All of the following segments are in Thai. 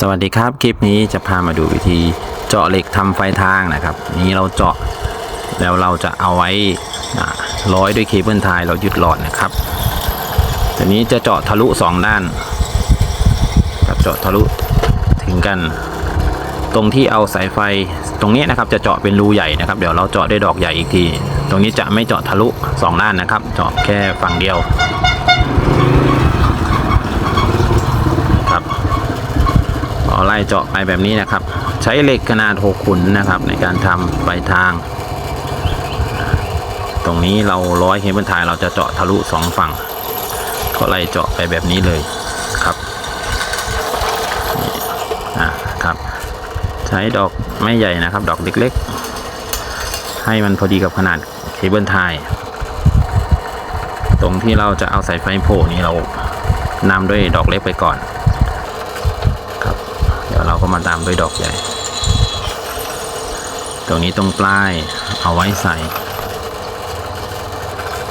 สวัสดีครับ คลิปนี้จะพามาดูวิธีเจาะเหล็กทำไฟทางนะครับ นี้เราเจาะแล้วเราจะเอาไว้ร้อยด้วยเคเบิลไทยเรายึดหลอดนะครับทีนี้จะเจาะทะลุสองด้านครับเจาะทะลุถึงกัน ตรงที่เอาสายไฟตรงนี้นะครับจะเจาะเป็นรูใหญ่นะครับ เดี๋ยวเราเจาะด้วยดอกใหญ่อีกที ตรงนี้จะไม่เจาะทะลุสองด้านนะครับ เจาะแค่ฝั่งเดียวครับ เอาไล่เจาะไปแบบนี้นะครับ ใช้เหล็กขนาด6ขุนนะครับ ในการทำไฟทาง ตรงนี้เราร้อยเคเบิลไทยเราจะเจาะทะลุสองฝั่ง ก็ไล่เจาะไปแบบนี้เลยครับนี่อะครับ ใช้ดอกไม่ใหญ่นะครับ ดอกเล็กๆ ให้มันพอดีกับขนาดเคเบิลไทยตรงที่เราจะเอาสายไฟโผล่นี้เรานำด้วยดอกเล็กไปก่อน ครับเดี๋ยวเราก็ มาตามด้วยดอกใหญ่ ตรงนี้ตรงปลายเอาไว้ใส่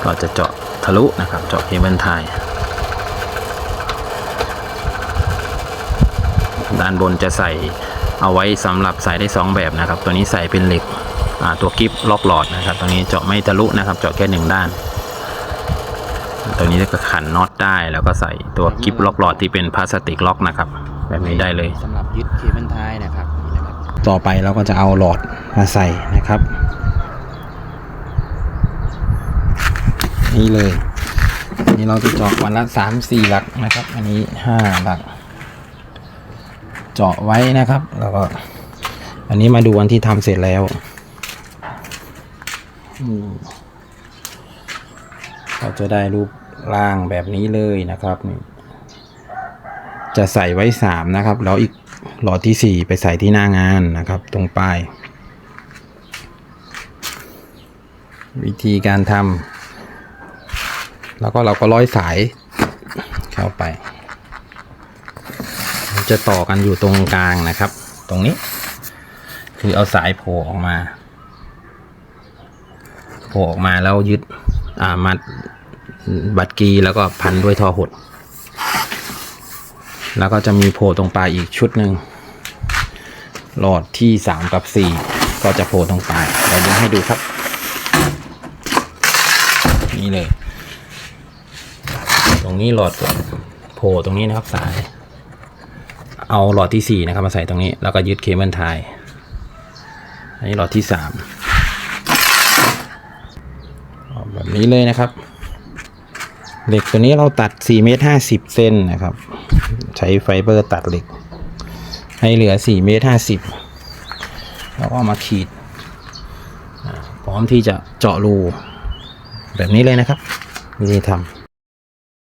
ก็จะเจาะทะลุนะครับ เจาะเคเบิลไทยด้านบนจะใส่เอาไว้สำหรับใส่ได้สองแบบนะครับ ตัวนี้ใส่เป็นเหล็กตัวกิฟล็อกหลอดนะครับตัวนี้เจาะไม่ทะลุนะครับ เจาะแค่หนึ่งด้านตัวนี้ก็ขันน็อตได้แล้วก็ใส่ตัวกิฟล็อกหลอดที่เป็นพลาสติกล็อกนะครับ แบบนี้ได้เลยสำหรับยึดเคเบิลไทยนะครับนี่นะครับต่อไปเราก็จะเอาหลอดมาใส่นะครับ นี่เลยนี่เราจะเจาะวันละสามสี่หลักนะครับ อันนี้ห้าหลัก เจาะไว้นะครับ แล้วก็ อันนี้มาดูวันที่ทำเสร็จแล้วอืมเราจะได้รูปร่างแบบนี้เลยนะครับนี่ จะใส่ไว้สามนะครับ แล้วอีกหลอดที่สี่ไปใส่ที่หน้างานนะครับ ตรงปลาย วิธีการทำแล้วก็เราก็ร้อยสายเข้าไป จะต่อกันอยู่ตรงกลางนะครับ ตรงนี้ คือเอาสายโผล่ออกมาโผล่ออกมาแล้วยึดอ่ามัดบัตรกีแล้วก็พันด้วยทอหด แล้วก็จะมีโผล่ตรงปลายอีกชุดหนึ่งหลอดที่สามกับสี่ก็จะโผล่ตรงปลายเดี๋ยวจะให้ดูครับ นี่เลย ตรงนี้หลอดโผล่ตรงนี้นะครับสาย เอาหลอดที่สี่นะครับมาใส่ตรงนี้ แล้วก็ยึดเคเบิลไทยอันนี้หลอดที่สามแบบนี้เลยนะครับ เหล็กตัวนี้เราตัด4เมตร50เซนนะครับ ใช้ไฟเบอร์ตัดเหล็ก ให้เหลือ4เมตร50แล้วก็มาขีด พร้อมที่จะเจาะรูแบบนี้เลยนะครับวิธีทำ